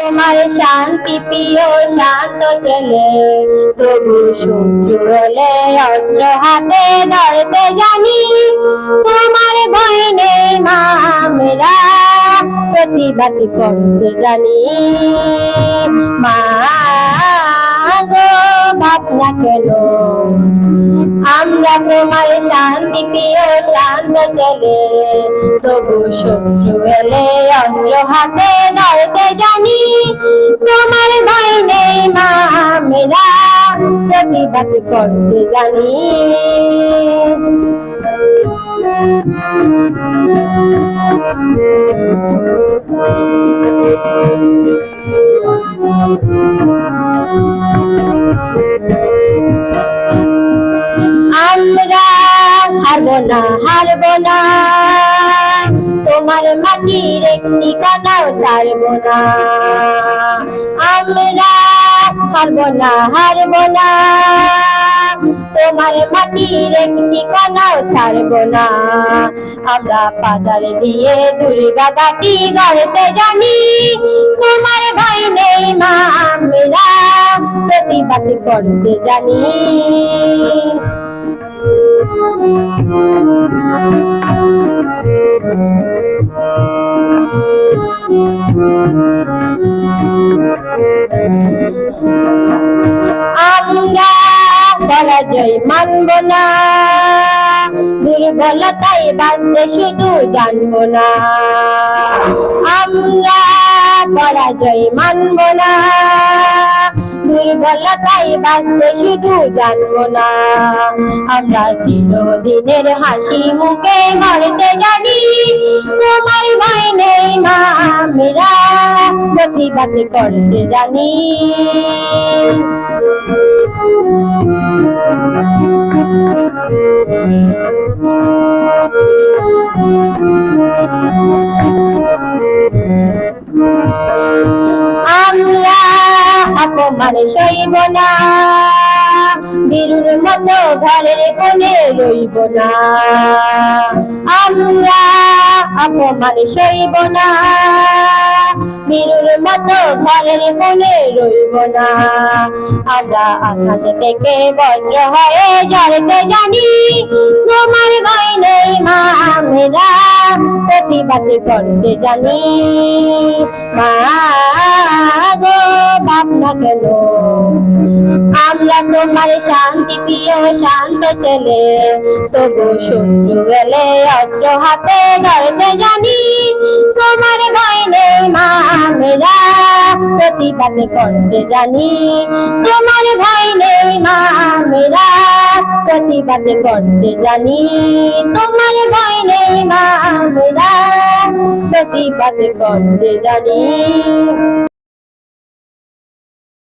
তোমার শান্তি প্রিয় শান্ত ছেলে। তবু সূর্য এলে অস্ত্র হাতে ধরতে জানি। তোমার ভয় নেই মা প্রতিবাদ করতে জানি। মা গো, ভাবনা কেন তোমার শান্তি, প্রিয় শান্ত ছেলে তবু শত্রু এলে অস্ত্র হাতে ধরতে জানি। তোমার ভয় নেই মা মেরা, প্রতিবাদ করতে জানি। আমরা না হারবো না তোমার মাটির একটি কানাও ছাড়বো না। আমরা হারবো না হারবো না তোমার মাটির একটি কানাও ছাড়বো না। আমরা বাজার দিয়ে দুর্গা গাটি গড়তে জানি। তোমার ভয় নেই মা, আমরা প্রতিবাদ করতে জানি। পরাজয় মানব না। দুর্বলতায় বাঁচতে শুধু জানব না। আমরা পরাজয় মানব না। দুর্বলতায় বাঁচতে শুধু জানব না। আমরা চিরদিনের হাসি মুখে মরতে জানি, তোমার ভয় নেই মা, আমরা প্রতিবাদ করতে জানি। আমরা অপমান সইব না। বীরুর মতো ঘরের কোণে রইব না। আমরা অপমান সইব না। ঘরের রইব না। আমরা থেকে বজ্র হয়ে জানি, তোমার ভয় নেই মা আমরা। প্রতিবাদ করতে জানি, মা গো কেন? আমরা তোমার শান্তি প্রিয়, শান্ত ছেলে, তবু শত্রু এলে অস্ত্র হাতে ধরতে জানি, তোমার ভয় নেই মা মেরা প্রতিবাদ করতে জানি। তোমার ভয় নেই মা মেরা প্রতিবাদ করতে জানি। তোমার ভয় নেই মা মেরা প্রতিবাদ করতে জানি।